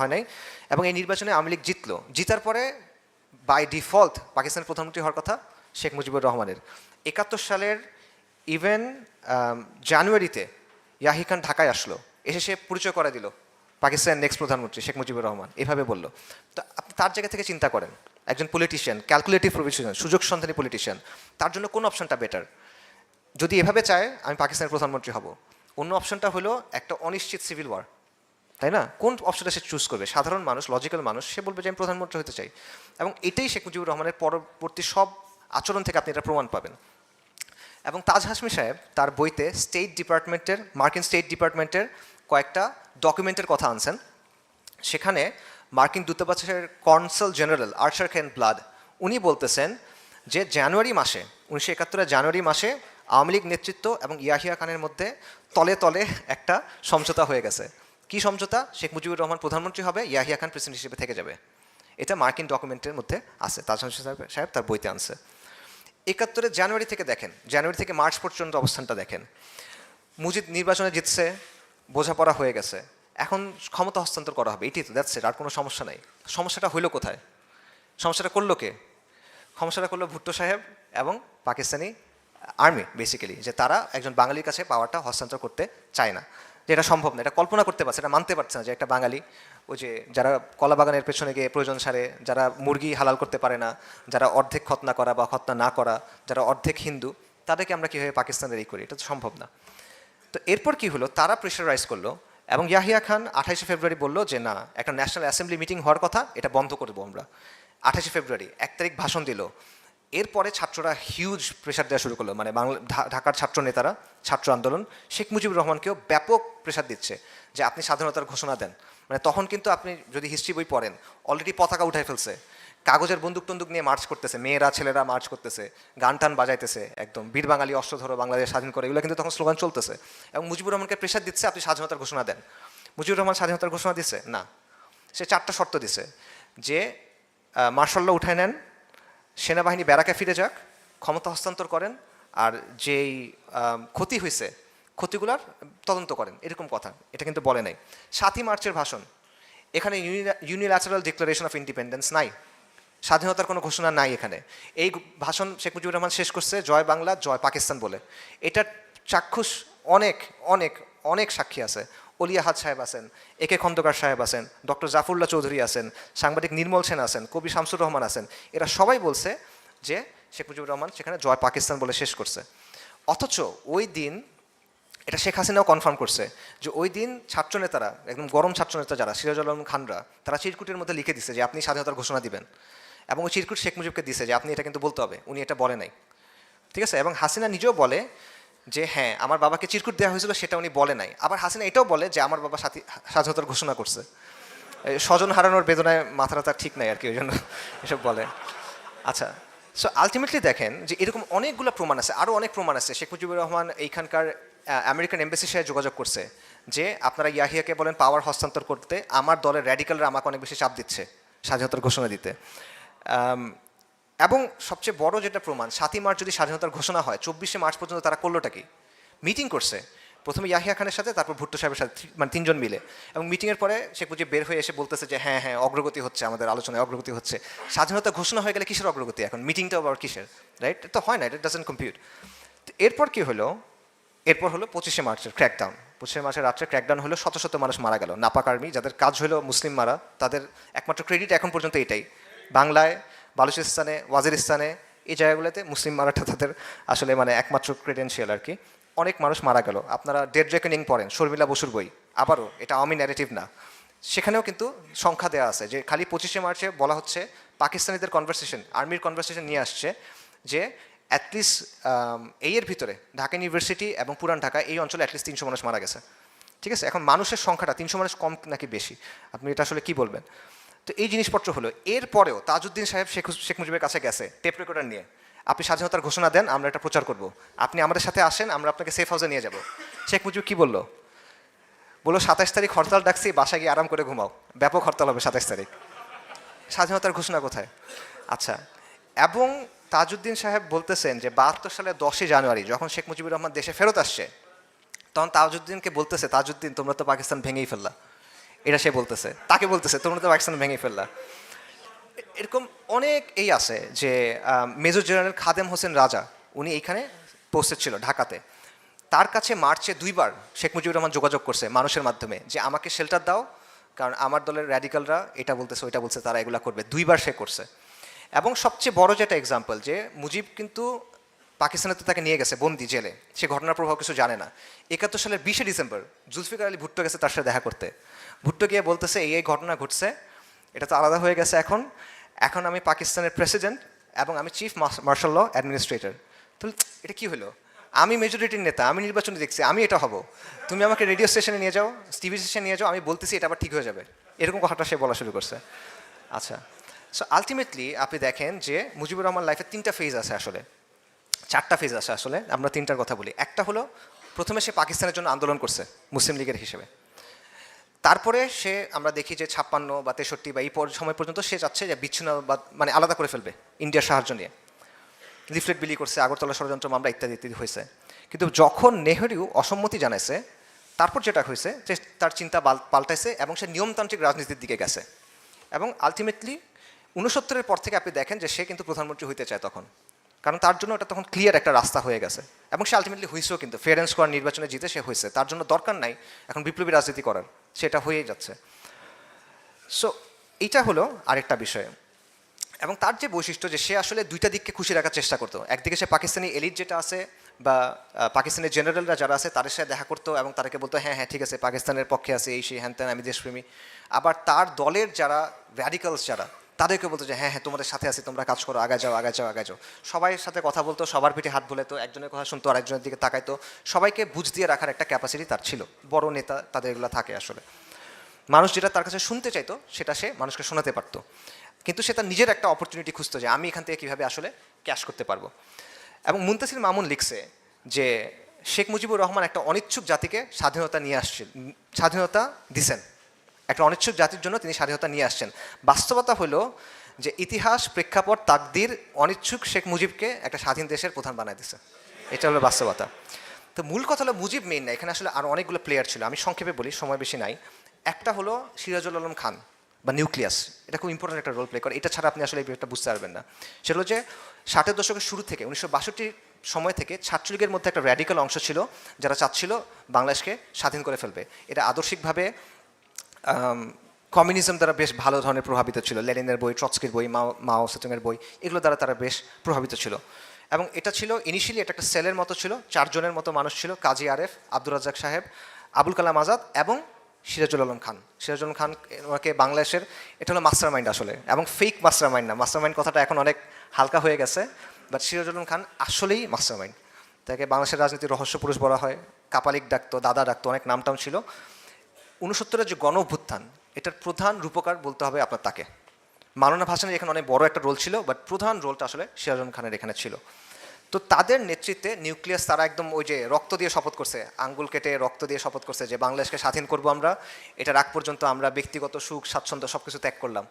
হয় নাই, এবং এই নির্বাচনে আওয়ামী লীগ জিতলো। জিতার পরে বাই ডিফল্ট পাকিস্তানের প্রধানমন্ত্রী হওয়ার কথা শেখ মুজিবুর রহমানের। একাত্তর সালের ইভেন জানুয়ারিতে ইয়াহি খান ঢাকায় আসলো। এসে সে পরিচয় করে দিল পাকিস্তানের নেক্সট প্রধানমন্ত্রী শেখ মুজিবুর রহমান। এভাবে বলল। তো আপনি তার জায়গা থেকে চিন্তা করেন। একজন পলিটিশিয়ান ক্যালকুলেটিভ প্রফেশনাল সুযোগ সন্ধানী পলিটিশিয়ান তার জন্য কোন অপশনটা বেটার যদি এভাবে চায়, আমি পাকিস্তানের প্রধানমন্ত্রী হব। অন্য অপশনটা হলো একটা অনিশ্চিত সিভিল ওয়ার তাই না? কোন অপশনটা সে চুজ করবে? সাধারণ মানুষ লজিক্যাল মানুষ, সে বলবে যে আমি প্রধানমন্ত্রী হতে চাই। এবং এটাই শেখ মুজিবুর রহমানের পরবর্তী সব আচরণ থেকে আপনি এটা প্রমাণ পাবেন। এবং তাজ হাসমি সাহেব তার বইতে স্টেট ডিপার্টমেন্টের মার্কিন স্টেট ডিপার্টমেন্টের কয়েকটা ডকুমেন্টের কথা আনছেন। সেখানে মার্কিন দূতাবাসের consul general Archer K Blood উনি বলতেছেন যে জানুয়ারি মাসে, উনিশশো একাত্তরের জানুয়ারি মাসে আওয়ামী লীগ নেতৃত্ব এবং ইয়াহিয়া খানের মধ্যে তলে তলে একটা সমঝোতা হয়ে গেছে। কি সমঝোতা? শেখ মুজিবুর রহমান প্রধানমন্ত্রী হবে, ইয়াহিয়া খান প্রেসিডেন্ট হিসেবে থেকে যাবে। এটা মার্কিন ডকুমেন্টের মধ্যে আছে, তাজ সাহেব তার বইতে আনছে। একাত্তরের জানুয়ারি থেকে দেখেন, জানুয়ারি থেকে মার্চ পর্যন্ত অবস্থানটা দেখেন। মুজিদ নির্বাচনে জিতছে, বোঝাপড়া হয়ে গেছে। এখন ক্ষমতা হস্তান্তর করা হবে এটি তো দ্যাটস আর কোনো সমস্যা নাই। সমস্যাটা হইল কোথায়? সমস্যাটা করল কে? সমস্যাটা করল ভুট্টো সাহেব এবং পাকিস্তানি আর্মি বেসিক্যালি যে তারা একজন বাঙালির কাছে পাওয়ারটা হস্তান্তর করতে চায় না। যে এটা সম্ভব না, এটা কল্পনা করতে পারছে এটা মানতে পারছে না যে একটা বাঙালি, ওই যে যারা কলা বাগানের পেছনে গিয়ে প্রয়োজন সারে, যারা মুরগি হালাল করতে পারে না, যারা অর্ধেক খতনা করা বা খতনা না করা, যারা অর্ধেক হিন্দু, তাদেরকে আমরা কীভাবে পাকিস্তানের এই করি? এটা তো সম্ভব না। তো এরপর কি হলো? তারা প্রেশারাইজ করল এবং ইয়াহিয়া খান আঠাইশে ফেব্রুয়ারি বলল যে, না, একটা ন্যাশনাল অ্যাসেম্বলি মিটিং হওয়ার কথা, এটা বন্ধ করে দেবো আমরা। আঠাশে ফেব্রুয়ারি, এক তারিখ ভাষণ দিল। এরপরে ছাত্ররা হিউজ প্রেশার দেওয়া শুরু করল। মানে বাংলা ঢাকার ছাত্র নেতারা, ছাত্র আন্দোলন, শেখ মুজিবুর রহমানকেও ব্যাপক প্রেশার দিচ্ছে যে আপনি স্বাধীনতার ঘোষণা দেন। মানে তখন কিন্তু আপনি যদি হিস্ট্রি বই পড়েন অলরেডি পতাকা উঠাই ফেলছে। কাগজের বন্দুক টন্দুক নিয়ে মার্চ করতেছে, মেয়েরা, ছেলেরা মার্চ করতেছে, গান টান বাজাইতেছে, একদম বীর বাঙালি অস্ত্র ধরো বাংলাদেশ স্বাধীন করে, এগুলো কিন্তু তখন স্লোগান চলতেছে। এবং মুজিবুর রহমানকে প্রেশার দিচ্ছে, আপনি স্বাধীনতার ঘোষণা দেন। মুজিবুর রহমান স্বাধীনতার ঘোষণা দিচ্ছে না। সে চারটা শর্ত দিছে। যে মার্শাল্লাহ উঠায় নেন সেনাবাহিনী ব্যারাকে ফিরে যাক, ক্ষমতা হস্তান্তর করেন, আর যেই ক্ষতি হয়েছে ক্ষতিগুলার তদন্ত করেন। এরকম কথা, এটা কিন্তু বলে নাই। সাতই মার্চের ভাষণ। এখানে ইউনিল্যাচারাল ডিক্লারেশন অফ ইন্ডিপেন্ডেন্স নাই। স্বাধীনতার কোনো ঘোষণা নাই এখানে। এই ভাষণ শেখ মুজিবুর রহমান শেষ করছে জয় বাংলা, জয় পাকিস্তান বলে। এটার চাক্ষুষ অনেক অনেক অনেক সাক্ষী আছে। অলিয়াহাদ সাহেব আছেন, এ কে খন্দকার সাহেব আছেন, ডক্টর জাফরুল্লাহ চৌধুরী আছেন, সাংবাদিক নির্মল সেন আছেন, কবি শামসুর রহমান আছেন। এরা সবাই বলছে যে শেখ মুজিবুর রহমান সেখানে জয় পাকিস্তান বলে শেষ করছে। অথচ ওই দিন এটা শেখ হাসিনাও কনফার্ম করছে যে ওই দিন ছাত্রনেতারা, একদম গরম ছাত্রনেতা যারা, সিরাজুল আলম খানরা, তারা চিরকুটের মধ্যে লিখে দিছে যে আপনি স্বাধীনতার ঘোষণা দিবেন। এবং ওই চিরকুট শেখ মুজিবকে দিছে যে আপনি এটা কিন্তু বলতে হবে, উনি এটা বলে নাই। ঠিক আছে? এবং হাসিনা নিজেও বলে যে হ্যাঁ আমার বাবাকে চিরকুট দেওয়া হয়েছিল, সেটা উনি বলে নাই। আবার হাসিনা এটাও বলে যে আমার বাবা সাথী স্বাধীনতার ঘোষণা করছে। স্বজন হারানোর বেদনায় মাথাটা তার ঠিক নাই আর কি, ওই জন্য এসব বলে। আচ্ছা সো আলটিমেটলি দেখেন যে এরকম অনেকগুলো প্রমাণ আছে আরও অনেক প্রমাণ আছে। শেখ মুজিবুর রহমান এইখানকার আমেরিকান এম্বাসির সাথে যোগাযোগ করছে যে আপনারা ইয়াহিয়াকে বলেন পাওয়ার হস্তান্তর করতে, আমার দলের র্যাডিক্যালরা আমাকে অনেক বেশি চাপ দিচ্ছে স্বাধীনতার ঘোষণা দিতে। এবং সবচেয়ে বড় যেটা প্রমাণ, সাতই মার্চ যদি স্বাধীনতার ঘোষণা হয়, চব্বিশে মার্চ পর্যন্ত তারা করলোটা কি? মিটিং করছে। প্রথমে ইয়াহিয়া খানের সাথে, তারপর ভুট্টো সাহেবের সাথে মানে তিনজন মিলে। এবং মিটিংয়ের পরে শেখ মুজিব বের হয়ে এসে বলতেছে যে হ্যাঁ হ্যাঁ অগ্রগতি হচ্ছে, আমাদের আলোচনায় অগ্রগতি হচ্ছে। স্বাধীনতা ঘোষণা হয়ে গেলে কিসের অগ্রগতি এখন? মিটিংটা আবার কিসের? রাইট তো হয় না, এটা ডাজেন্ট কম্পিউট তো এরপর কি হলো? এরপর হলো পঁচিশে মার্চের ক্র্যাকডাউন পঁচিশে মার্চের রাত্রে ক্র্যাকডাউন হলো, শত শত মানুষ মারা গেল। নাপাক আর্মি যাদের কাজ হলো মুসলিম মারা, তাদের একমাত্র ক্রেডিট এখন পর্যন্ত এটাই। বাংলায় বালুচিস্তানে, ওয়াজিরিস্তানে, এই জায়গাগুলোতে মুসলিম মারাটা তাদের আসলে মানে একমাত্র ক্রেডেন্সিয়াল আর কি। অনেক মানুষ মারা গেল। আপনারা ডেড রেকনিং পড়েন, শর্মিলা বসুর বই। আবারও, এটা আমি ন্যারেটিভ না। সেখানেও কিন্তু সংখ্যা দেওয়া আছে যে খালি পঁচিশে মার্চে বলা হচ্ছে পাকিস্তানিদের কনভারসেশন আর্মির কনভারসেশন নিয়ে আসছে যে অ্যাটলিস্ট এই এর ভিতরে, ঢাকা ইউনিভার্সিটি এবং পুরান ঢাকা, এই অঞ্চলে অ্যাটলিস্ট তিনশো মানুষ মারা গেছে। ঠিক আছে? এখন মানুষের সংখ্যাটা, তিনশো মানুষ কম নাকি বেশি? আপনি এটা আসলে কি বলবেন? তো এই জিনিসপত্র হলো। এরপরেও তাজউদ্দিন সাহেব শেখ শেখ মুজিবের কাছে গেছে টেপ রেকর্ডার নিয়ে। আপনি স্বাধীনতার ঘোষণা দেন, আমরা এটা প্রচার করব। আপনি আমাদের সাথে আসেন, আমরা আপনাকে সেফ হাউসে নিয়ে যাব। শেখ মুজিব কি বলল? বলল, সাতাশ তারিখ হরতাল ডাকছি, বাসায় গিয়ে আরাম করে ঘুমাও। ব্যাপক হরতাল হবে সাতাশ তারিখ। স্বাধীনতার ঘোষণা কোথায়? আচ্ছা এবং তাজউদ্দিন সাহেব বলতেছেন যে বাহাত্তর সালের দশই জানুয়ারি, যখন শেখ মুজিবুর রহমান দেশে ফেরত আসছে, তখন তাজউদ্দিনকে বলতেছে, তাজউদ্দিন, তোমরা তো পাকিস্তান ভেঙেই ফেললা। এটা সে বলতেছে, তাকে বলতেছে, তোমরা তো পাকিস্তান ভেঙে ফেললা। এরকম অনেক এই আছে যে মেজর জেনারেল খাদেম হোসেন রাজা, উনি এইখানে পোস্টেড ছিল ঢাকাতে। তার কাছে মার্চে দুইবার শেখ মুজিবুর রহমান যোগাযোগ করছে মানুষের মাধ্যমে, যে আমাকে শেল্টার দাও, কারণ আমার দলের র্যাডিক্যালরা এটা বলতেছে, ওইটা বলছে, তারা এগুলা করবে। দুইবার সে করছে। এবং সবচেয়ে বড় যেটা এক্সাম্পল যে মুজিব কিন্তু পাকিস্তানে তো তাকে নিয়ে গেছে, বন্দি, জেলে। সে ঘটনার প্রভাব কিছু জানে না। একাত্তর সালের বিশে ডিসেম্বর, জুলফিকার আলী ভুট্টো গেছে তার সাথে দেখা করতে। ভুট্টো গিয়ে বলতেছে, এই এই ঘটনা ঘটছে, এটা তো আলাদা হয়ে গেছে এখন। এখন আমি পাকিস্তানের প্রেসিডেন্ট এবং আমি চিফ মার্শাল ল অ্যাডমিনিস্ট্রেটর তো এটা কি হলো? আমি মেজরিটির নেতা, আমি নির্বাচনে দেখছি, আমি এটা হব। তুমি আমাকে রেডিও স্টেশনে নিয়ে যাও টিভি স্টেশনে নিয়ে যাও, আমি বলতেছি এটা আবার ঠিক হয়ে যাবে। এরকম কথাটা সে বলা শুরু করছে। আচ্ছা সো আলটিমেটলি আপনি দেখেন যে মুজিবুর রহমান লাইফে তিনটা ফেজ আছে আসলে। চারটা ফেজ আছে আসলে, আমরা তিনটার কথা বলি। একটা হলো, প্রথমে সে পাকিস্তানের জন্য আন্দোলন করছে, মুসলিম লীগের হিসেবে। তারপরে সে, আমরা দেখি যে ছাপ্পান্ন বা তেষট্টি বা এই সময় পর্যন্ত সে চাচ্ছে যে বিচ্ছিন্ন বা মানে আলাদা করে ফেলবে ইন্ডিয়ার সাহায্য নিয়ে। লিফলেট বিলি করছে, আগরতলা ষড়যন্ত্র মামলা ইত্যাদি ইত্যাদি হয়েছে। কিন্তু যখন নেহরু অসম্মতি জানাইছে, তারপর যেটা হয়েছে যে তার চিন্তা পাল্টাইছে এবং সে নিয়মতান্ত্রিক রাজনীতির দিকে গেছে। এবং আলটিমেটলি উনসত্তরের পর থেকে আপনি দেখেন যে সে কিন্তু প্রধানমন্ত্রী হইতে চায় তখন। কারণ তার জন্য এটা তখন ক্লিয়ার একটা রাস্তা হয়ে গেছে। এবং সে আলটিমেটলি হয়েছেও কিন্তু ফেয়ার অ্যান্ড স্কোয়ার নির্বাচনে জিতে সে হয়েছে। তার জন্য দরকার নাই, এখন বিপ্লবী রাজনীতি করার, সেটা হয়েই যাচ্ছে। সো এইটা হলো আরেকটা বিষয়। এবং তার যে বৈশিষ্ট্য যে সে আসলে দুইটা দিককে খুশি রাখার চেষ্টা করতো। একদিকে সে পাকিস্তানি এলিট যেটা আছে, বা পাকিস্তানের জেনারেলরা যারা আছে, তাদের সাথে দেখা করতো এবং তাদেরকে বলতো হ্যাঁ হ্যাঁ ঠিক আছে, পাকিস্তানের পক্ষে আছে, এই, সেই, হ্যান আমি দেশপ্রেমী। আবার তার দলের যারা র্যাডিক্যালস যারা তাদেরকে বলতো যে হ্যাঁ হ্যাঁ তোমাদের সাথে আছি তোমরা কাজ করো আগে যাও আগে যাও আগে যাও। সবাই সাথে কথা বলতো সবার পিঠে হাত বলে তো একজনের কথা শুনতো আরেকজনের দিকে তাকাইতো। সবাইকে বুঝ দিয়ে রাখার একটা ক্যাপাসিটি তার ছিল। বড় নেতা তাদের এগুলো থাকে আসলে। মানুষ যেটা তার কাছে শুনতে চাইতো সেটা সে মানুষকে শোনাতে পারতো। কিন্তু সে তার নিজের একটা অপরচুনিটি খুঁজতো যে আমি এখান থেকে কীভাবে আসলে ক্যাশ করতে পারব? এবং মুন্তাসির মামুন লিখছে যে শেখ মুজিবুর রহমান একটা অনিচ্ছুক জাতিকে স্বাধীনতা নিয়ে আসছেন উম, স্বাধীনতা দিছেন। একটা অনিচ্ছুক জাতির জন্য তিনি স্বাধীনতা নিয়ে আসছেন। বাস্তবতা হলো যে ইতিহাস, প্রেক্ষাপট, তাকদির অনিচ্ছুক শেখ মুজিবকে একটা স্বাধীন দেশের প্রধান বানায় দিছে এটা হলো বাস্তবতা। তো মূল কথা হলো মুজিব মেইন না, এখানে আসলে আরও অনেকগুলো প্লেয়ার ছিল। আমি সংক্ষেপে বলি, সময় বেশি নাই। একটা হলো সিরাজুল আলম খান বা নিউক্লিয়াস এটা খুব ইম্পর্টেন্ট একটা রোল প্লে করে। এটা ছাড়া আপনি আসলে এই বিষয়টা বুঝতে পারবেন না। সেটা হলো যে ষাটের দশকের শুরু থেকে, উনিশশো বাষট্টির সময় থেকে ছাত্রলীগের মধ্যে একটা র্যাডিক্যাল অংশ ছিল, যারা চাচ্ছিল বাংলাদেশকে স্বাধীন করে ফেলবে। এটা আদর্শিকভাবে কমিউনিজম দ্বারা বেশ ভালো ধরনের প্রভাবিত ছিল। লেনিনের বই, ট্রৎস্কির বই, মাও মাও সেতুংয়ের বই, এগুলো দ্বারা তারা বেশ প্রভাবিত ছিল। এবং এটা ছিল ইনিশিয়ালি এটা একটা সেলের মতো ছিল, চারজনের মতো মানুষ ছিল, কাজী আরেফ, আব্দুর রাজ্জাক সাহেব, আবুল কালাম আজাদ এবং সিরাজুল আলম খান। সিরাজুল আলম খান ওনাকে বাংলাদেশের, এটা হলো মাস্টার মাইন্ড আসলে, এবং ফেক মাস্টার মাইন্ড না। মাস্টার মাইন্ড কথাটা এখন অনেক হালকা হয়ে গেছে বাট সিরাজুল আলম খান আসলেই মাস্টার মাইন্ড তাকে বাংলাদেশের রাজনীতির রহস্য পুরুষ বলা হয়, কাপালিক ডাকতো, দাদা ডাকতো, অনেক নামটাম ছিল। উনসত্তরের যে গণ অভ্যুত্থান এটার প্রধান রূপকার বলতে হবে আপনার তাকে। মাননা ভাসানের এখানে অনেক বড় একটা রোল ছিল বাট প্রধান রোলটা আসলে সিরাজুল খানের এখানে ছিল। তো তাদের নেতৃত্বে নিউক্লিয়াস তারা একদম ওই যে রক্ত দিয়ে শপথ করছে, আঙ্গুল কেটে রক্ত দিয়ে শপথ করছে যে বাংলাদেশকে স্বাধীন করব আমরা এটা রাগ পর্যন্ত আমরা ব্যক্তিগত সুখ, স্বাচ্ছন্দ্য সব কিছু ত্যাগ করলাম।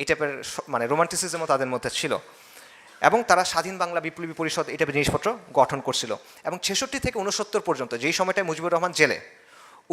এই টাইপের মানে রোমান্টিসিজমও তাদের মধ্যে ছিল। এবং তারা স্বাধীন বাংলা বিপ্লবী পরিষদ এই টাইপের জিনিসপত্র গঠন করছিল। এবং ছেষট্টি থেকে উনসত্তর পর্যন্ত, যেই সময়টায় মুজিবুর রহমান জেলে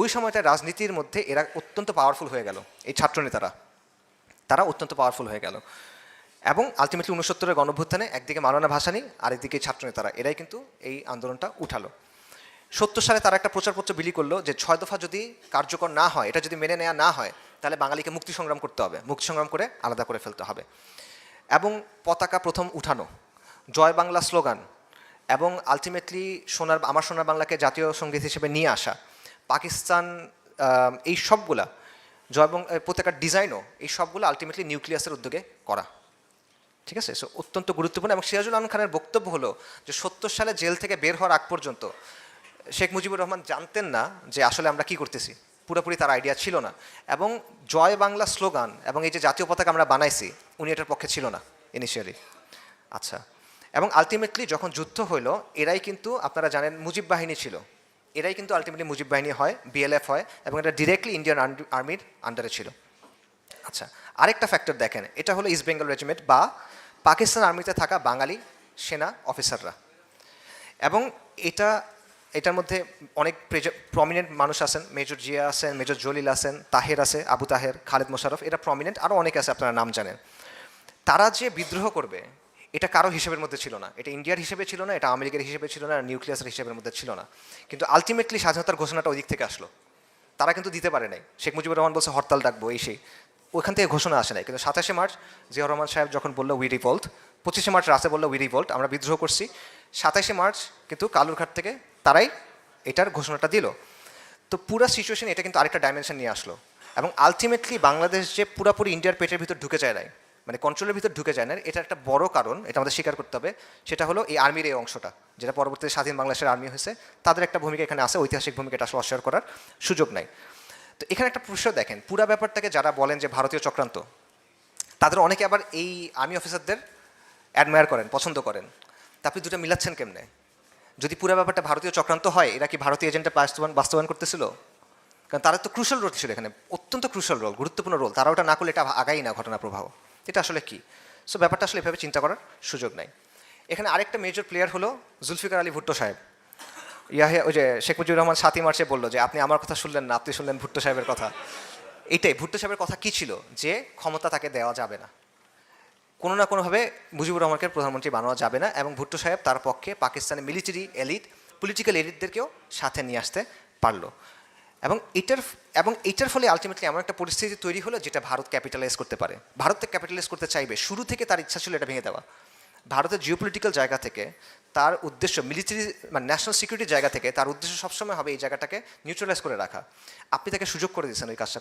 ওই সময়টা রাজনীতির মধ্যে এরা অত্যন্ত পাওয়ারফুল হয়ে গেল, এই ছাত্রনেতারা। তারা অত্যন্ত পাওয়ারফুল হয়ে গেল। এবং আলটিমেটলি উনসত্তরের গণভ্যুত্থানে একদিকে মাওলানা ভাসানী আর একদিকে ছাত্রনেতারা। এরাই কিন্তু এই আন্দোলনটা উঠালো। সত্তর সালে তারা একটা প্রচারপত্র বিলি করল যে ছয় দফা যদি কার্যকর না হয়, এটা যদি মেনে নেওয়া না হয়, তাহলে বাঙালিকে মুক্তি সংগ্রাম করতে হবে। মুক্তি সংগ্রাম করে আলাদা করে ফেলতে হবে। এবং পতাকা প্রথম উঠানো, জয় বাংলা স্লোগান, এবং আলটিমেটলি সোনার, আমার সোনার বাংলাকে জাতীয় সংগীত হিসেবে নিয়ে আসা। পাকিস্তান এই সবগুলা জয় বং- এ, পতাকার ডিজাইনও এই সবগুলো আলটিমেটলি নিউক্লিয়াসের উদ্যোগে করা। ঠিক আছে? সো অত্যন্ত গুরুত্বপূর্ণ এবং সিরাজুল আলম খানের বক্তব্য হলো যে সত্তর সালে জেল থেকে বের হওয়ার আগ পর্যন্ত শেখ মুজিবুর রহমান জানতেন না যে আসলে আমরা কি করতেছি। পুরোপুরি তার আইডিয়া ছিল না। এবং জয় বাংলা স্লোগান এবং এই যে জাতীয় পতাকা আমরা বানাইছি উনি এটার পক্ষে ছিল না ইনিশিয়ালি আচ্ছা। এবং আলটিমেটলি যখন যুদ্ধ হইল এরাই কিন্তু আপনারা জানেন মুজিব বাহিনী ছিল। এরাই কিন্তু আলটিমেটলি মুজিব বাহিনী হয় বিএলএফ হয়, এবং এটা ডিরেক্টলি ইন্ডিয়ান আর্মির আন্ডারে ছিল। আচ্ছা আরেকটা ফ্যাক্টর দেখেন, এটা হলো ইস্ট বেঙ্গল রেজিমেন্ট বা পাকিস্তান আর্মিতে থাকা বাঙালি সেনা অফিসাররা এবং এটা, এটার মধ্যে অনেক প্রমিনেন্ট মানুষ আছেন, মেজর জিয়া আছেন, মেজর জলিল আছেন, তাহের আছে, আবু তাহের, খালেদ মোশারফ এরা প্রমিনেন্ট আরও অনেক আছে আপনারা নাম জানেন। তারা যে বিদ্রোহ করবে এটা কারও হিসেবের মধ্যে ছিল না। এটা ইন্ডিয়ার হিসেবে ছিল না, এটা আমেরিকার হিসেবে ছিল না নিউক্লিয়াসের হিসেবের মধ্যে ছিল না। কিন্তু আলটিমেটলি স্বাধীনতার ঘোষণাটা ওই দিক থেকে আসলো। তারা কিন্তু দিতে পারে নাই। শেখ মুজিবুর রহমান বলছে, হরতাল ডাকবো, এই সেই। ওখান থেকে ঘোষণা আসে নাই। কিন্তু সাতাশে মার্চ জিয়াউর রহমান সাহেব যখন বলল উই রিভল্ট পঁচিশে মার্চ রাতে বলল উই রিভল্ট আমরা বিদ্রোহ করছি। সাতাশে মার্চ কিন্তু কালুরঘাট থেকে তারাই এটার ঘোষণাটা দিল। তো পুরো সিচুয়েশন এটা কিন্তু আরেকটা ডাইমেনশন নিয়ে আসলো। এবং আলটিমেটলি বাংলাদেশ যে পুরোপুরি ইন্ডিয়ার পেটের ভিতর ঢুকে যায় নাই। মানে কন্ট্রোলের ভিতর ঢুকে যায় না। এটা একটা বড় কারণ, এটা আমাদের স্বীকার করতে হবে। সেটা হলো এই আর্মির এই অংশটা, যেটা পরবর্তীতে স্বাধীন বাংলাদেশের আর্মি হয়েছে। তাদের একটা ভূমিকা এখানে আছে, ঐতিহাসিক ভূমিকা এটা আসলে অস্বীকার করার সুযোগ নাই। তো এখানে একটা প্রশ্ন দেখেন, পুরা ব্যাপারটাকে যারা বলেন যে ভারতীয় চক্রান্ত, তাদের অনেকে আবার এই আর্মি অফিসারদের অ্যাডমায়ার করেন, পছন্দ করেন। তা আপনি দুটো মিলাচ্ছেন কেমনে? যদি পুরো ব্যাপারটা ভারতীয় চক্রান্ত হয়, এরা কি ভারতীয় এজেন্টে বাস্তবায়ন বাস্তবায়ন করতেছিল? কারণ তারা তো ক্রুশাল রোল ছিল এখানে, অত্যন্ত ক্রুশাল রোল গুরুত্বপূর্ণ রোল তারা ওটা না করলে এটা আগাই না ঘটনা প্রবাহ। এটা আসলে কি? সো ব্যাপারটা আসলে এভাবে চিন্তা করার সুযোগ নাই। এখানে আরেকটা মেজর প্লেয়ার হলো জুলফিকার আলী ভুট্টো সাহেব। ইয়াহিয়া, ওই যে শেখ মুজিবুর রহমান সাতই মার্চে বলল যে, আপনি আমার কথা শুনলেন না, আপনি শুনলেন ভুট্টো সাহেবের কথা। এটাই ভুট্টো সাহেবের কথা কি ছিল? যে ক্ষমতা তাকে দেওয়া যাবে না। কোনো না কোনোভাবে মুজিবুর রহমানকে প্রধানমন্ত্রী বানানো যাবে না এবং ভুট্টো সাহেব তার পক্ষে পাকিস্তানের মিলিটারি এলিট পলিটিক্যাল এলিটদেরকেও সাথে নিয়ে আসতে পারল। এবং এটার এবং এটার ফলে আলটিমেটলি এমন একটা পরিস্থিতি তৈরি হলো যেটা ভারত ক্যাপিটালাইজ করতে পারে। ভারতকে ক্যাপিটালাইজ করতে চাইবে। শুরু থেকে তার ইচ্ছা ছিল এটা ভেঙে দেওয়া। ভারতের জিওপলিটিক্যাল জায়গা থেকে তার উদ্দেশ্য মিলিটারি মানে ন্যাশনাল সিকিউরিটির জায়গা থেকে তার উদ্দেশ্য সবসময় হবে এই জায়গাটাকে নিউট্রালাইজ করে রাখা। আপনি তাকে সুযোগ করে দিয়েছেন ওই কাজটা